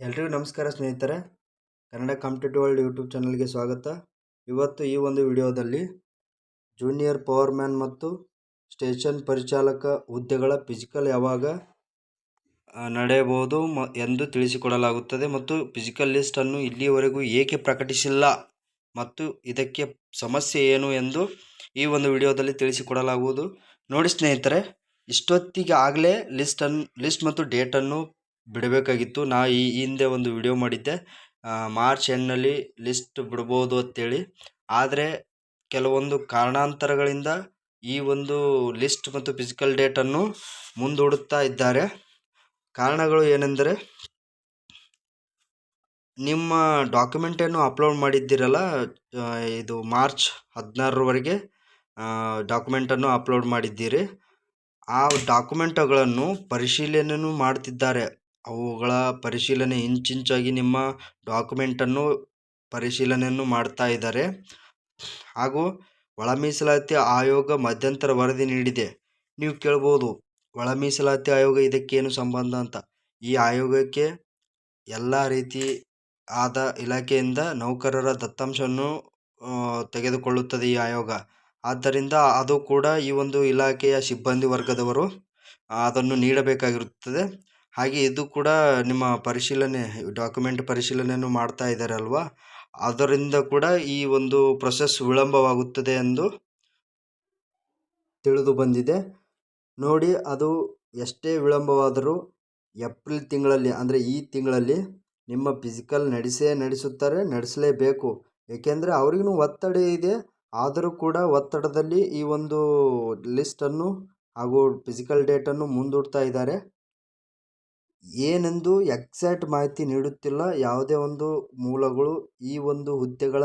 ಎಲ್ರಿಗೂ ನಮಸ್ಕಾರ ಸ್ನೇಹಿತರೆ. ಕನ್ನಡ ಕಾಂಪಿಟೇಟಿವ್ ವರ್ಲ್ಡ್ ಯೂಟ್ಯೂಬ್ ಚಾನಲ್ಗೆ ಸ್ವಾಗತ. ಇವತ್ತು ಈ ಒಂದು ವಿಡಿಯೋದಲ್ಲಿ ಜೂನಿಯರ್ ಪವರ್ ಮ್ಯಾನ್ ಮತ್ತು ಸ್ಟೇಷನ್ ಪರಿಚಾಲಕ ಹುದ್ದೆಗಳ ಫಿಸಿಕಲ್ ಯಾವಾಗ ನಡೆಯಬಹುದು ಮ, ಎಂದು ತಿಳಿಸಿಕೊಡಲಾಗುತ್ತದೆ ಮತ್ತು ಫಿಸಿಕಲ್ ಲಿಸ್ಟನ್ನು ಇಲ್ಲಿಯವರೆಗೂ ಏಕೆ ಪ್ರಕಟಿಸಿಲ್ಲ ಮತ್ತು ಇದಕ್ಕೆ ಸಮಸ್ಯೆ ಏನು ಎಂದು ಈ ಒಂದು ವಿಡಿಯೋದಲ್ಲಿ ತಿಳಿಸಿಕೊಡಲಾಗುವುದು. ನೋಡಿ ಸ್ನೇಹಿತರೆ ಇಷ್ಟೊತ್ತಿಗೆ ಆಗಲೇ ಲಿಸ್ಟನ್ನು ಲಿಸ್ಟ್ ಮತ್ತು ಡೇಟನ್ನು ಬಿಡಬೇಕಾಗಿತ್ತು. ನಾ ಈ ಹಿಂದೆ ಒಂದು ವಿಡಿಯೋ ಮಾಡಿದ್ದೆ. ಮಾರ್ಚ್ ಎಂಡ್ನಲ್ಲಿ ಲಿಸ್ಟ್ ಬಿಡ್ಬೋದು ಅಂತೇಳಿ. ಆದರೆ ಕೆಲವೊಂದು ಕಾರಣಾಂತರಗಳಿಂದ ಈ ಒಂದು ಲಿಸ್ಟ್ ಮತ್ತು ಫಿಸಿಕಲ್ ಡೇಟನ್ನು ಮುಂದೂಡುತ್ತಾ ಇದ್ದಾರೆ. ಕಾರಣಗಳು ಏನೆಂದರೆ, ನಿಮ್ಮ ಡಾಕ್ಯುಮೆಂಟನ್ನು ಅಪ್ಲೋಡ್ ಮಾಡಿದ್ದೀರಲ್ಲ ಇದು ಮಾರ್ಚ್ ಹದಿನಾರರವರೆಗೆ ಡಾಕ್ಯುಮೆಂಟನ್ನು ಅಪ್ಲೋಡ್ ಮಾಡಿದ್ದೀರಿ. ಆ ಡಾಕ್ಯುಮೆಂಟ್ಗಳನ್ನು ಪರಿಶೀಲನೆಯೂ ಮಾಡ್ತಿದ್ದಾರೆ. ಅವುಗಳ ಪರಿಶೀಲನೆ ಇಂಚಿಂಚಾಗಿ ನಿಮ್ಮ ಡಾಕ್ಯುಮೆಂಟನ್ನು ಪರಿಶೀಲನೆಯನ್ನು ಮಾಡ್ತಾ ಇದ್ದಾರೆ. ಹಾಗೂ ಒಳ ಮೀಸಲಾತಿ ಆಯೋಗ ಮಧ್ಯಂತರ ವರದಿ ನೀಡಿದೆ. ನೀವು ಕೇಳ್ಬೋದು ಒಳ ಮೀಸಲಾತಿ ಆಯೋಗ ಇದಕ್ಕೇನು ಸಂಬಂಧ ಅಂತ. ಈ ಆಯೋಗಕ್ಕೆ ಎಲ್ಲ ರೀತಿ ಆದ ಇಲಾಖೆಯಿಂದ ನೌಕರರ ದತ್ತಾಂಶವನ್ನು ತೆಗೆದುಕೊಳ್ಳುತ್ತದೆ ಈ ಆಯೋಗ. ಆದ್ದರಿಂದ ಅದು ಕೂಡ ಈ ಒಂದು ಇಲಾಖೆಯ ಸಿಬ್ಬಂದಿ ವರ್ಗದವರು ಅದನ್ನು ನೀಡಬೇಕಾಗಿರುತ್ತದೆ. ಹಾಗೆ ಇದು ಕೂಡ ನಿಮ್ಮ ಪರಿಶೀಲನೆ ಡಾಕ್ಯುಮೆಂಟ್ ಪರಿಶೀಲನೆಯನ್ನು ಮಾಡ್ತಾ ಇದ್ದಾರೆ ಅಲ್ವಾ ಅದರಿಂದ ಕೂಡ ಈ ಒಂದು ಪ್ರೊಸೆಸ್ ವಿಳಂಬವಾಗುತ್ತದೆ ಎಂದು ತಿಳಿದು ಬಂದಿದೆ. ನೋಡಿ, ಅದು ಎಷ್ಟೇ ವಿಳಂಬವಾದರೂ ಏಪ್ರಿಲ್ ತಿಂಗಳಲ್ಲಿ, ಅಂದರೆ ಈ ತಿಂಗಳಲ್ಲಿ ನಿಮ್ಮ ಫಿಸಿಕಲ್ ನಡೆಸೇ ನಡೆಸುತ್ತಾರೆ, ನಡೆಸಲೇಬೇಕು. ಏಕೆಂದರೆ ಅವ್ರಿಗೂ ಒತ್ತಡ ಇದೆ, ಆದರೂ ಕೂಡ ಒತ್ತಡದಲ್ಲಿ ಈ ಒಂದು ಲಿಸ್ಟನ್ನು ಹಾಗೂ ಫಿಸಿಕಲ್ ಡೇಟನ್ನು ಮುಂದೂಡ್ತಾ ಇದ್ದಾರೆ. ಏನೆಂದು ಎಕ್ಸಾಕ್ಟ್ ಮಾಹಿತಿ ನೀಡುತ್ತಿಲ್ಲ. ಯಾವುದೇ ಒಂದು ಮೂಲಗಳು, ಈ ಒಂದು ಹುದ್ದೆಗಳ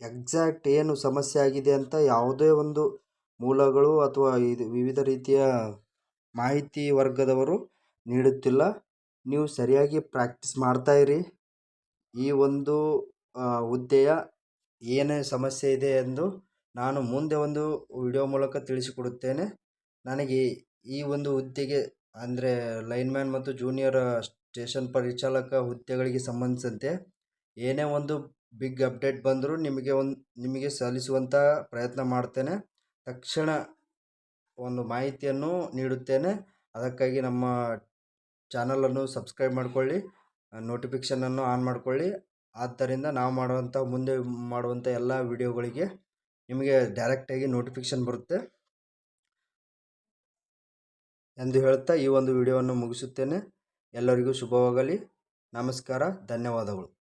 ಎಕ್ಸಾಕ್ಟ್ ಏನು ಸಮಸ್ಯೆ ಆಗಿದೆ ಅಂತ ಯಾವುದೇ ಒಂದು ಮೂಲಗಳು ಅಥವಾ ಇದು ವಿವಿಧ ರೀತಿಯ ಮಾಹಿತಿ ವರ್ಗದವರು ನೀಡುತ್ತಿಲ್ಲ. ನೀವು ಸರಿಯಾಗಿ ಪ್ರಾಕ್ಟೀಸ್ ಮಾಡ್ತಾ ಇರಿ. ಈ ಒಂದು ಹುದ್ದೆಯ ಏನೇ ಸಮಸ್ಯೆ ಇದೆ ಎಂದು ನಾನು ಮುಂದೆ ಒಂದು ವಿಡಿಯೋ ಮೂಲಕ ತಿಳಿಸಿಕೊಡುತ್ತೇನೆ. ನನಗೆ ಈ ಒಂದು ಹುದ್ದೆಗೆ ಅಂದರೆ ಲೈನ್ಮ್ಯಾನ್ ಮತ್ತು ಜೂನಿಯರ್ ಸ್ಟೇಷನ್ ಪರಿಚಾಲಕ ಹುದ್ದೆಗಳಿಗೆ ಸಂಬಂಧಿಸಿದಂತೆ ಏನೇ ಒಂದು ಬಿಗ್ ಅಪ್ಡೇಟ್ ಬಂದರೂ ನಿಮಗೆ ಒಂದು, ನಿಮಗೆ ಸಲ್ಲಿಸುವಂಥ ಪ್ರಯತ್ನ ಮಾಡ್ತೇನೆ. ತಕ್ಷಣ ಒಂದು ಮಾಹಿತಿಯನ್ನು ನೀಡುತ್ತೇನೆ. ಅದಕ್ಕಾಗಿ ನಮ್ಮ ಚಾನಲನ್ನು ಸಬ್ಸ್ಕ್ರೈಬ್ ಮಾಡಿಕೊಳ್ಳಿ, ನೋಟಿಫಿಕೇಷನನ್ನು ಆನ್ ಮಾಡಿಕೊಳ್ಳಿ. ಆದ್ದರಿಂದ ನಾವು ಮಾಡುವಂಥ ಮುಂದೆ ಮಾಡುವಂಥ ಎಲ್ಲ ವಿಡಿಯೋಗಳಿಗೆ ನಿಮಗೆ ಡೈರೆಕ್ಟಾಗಿ ನೋಟಿಫಿಕೇಷನ್ ಬರುತ್ತೆ. ಎಂದು ಹೇಳುತ್ತಾ ಈ ಒಂದು ವಿಡಿಯೋವನ್ನು ಮುಗಿಸುತ್ತೇನೆ. ಎಲ್ಲರಿಗೂ ಶುಭವಾಗಲಿ. ನಮಸ್ಕಾರ. ಧನ್ಯವಾದಗಳು.